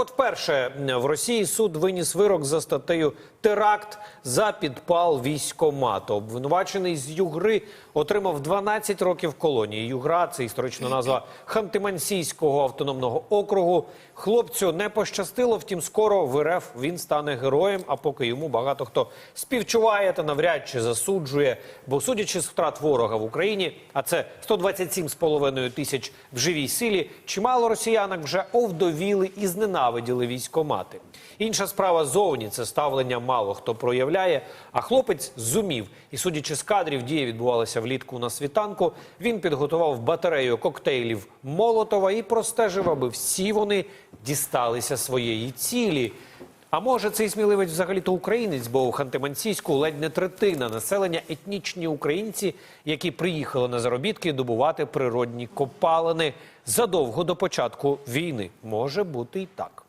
от, вперше в Росії суд виніс вирок за статтею теракт за підпал військомату. Обвинувачений з Югри отримав 12 років колонії. Югра це історична назва Ханти-Мансійського автономного округу. Хлопцю не пощастило, втім, скоро в РФ він стане героєм. А поки йому багато хто співчуває та навряд чи засуджує. Бо судячи з втрат ворога в Україні, а це 127,5 тисяч в живій силі, чимало росіянок вже овдовіли і зненавиділи військомати. Інша справа зовні це ставлення мало хто проявляє. А хлопець зумів. І судячи з кадрів, дія відбувалася влітку на світанку. Він підготував батарею коктейлів Молотова і простежив, аби всі вони дісталися своєї цілі. А може цей сміливець взагалі-то українець, бо у Хантимансійську ледь не третина населення етнічні українці, які приїхали на заробітки добувати природні копалини задовго до початку війни. Може бути і так.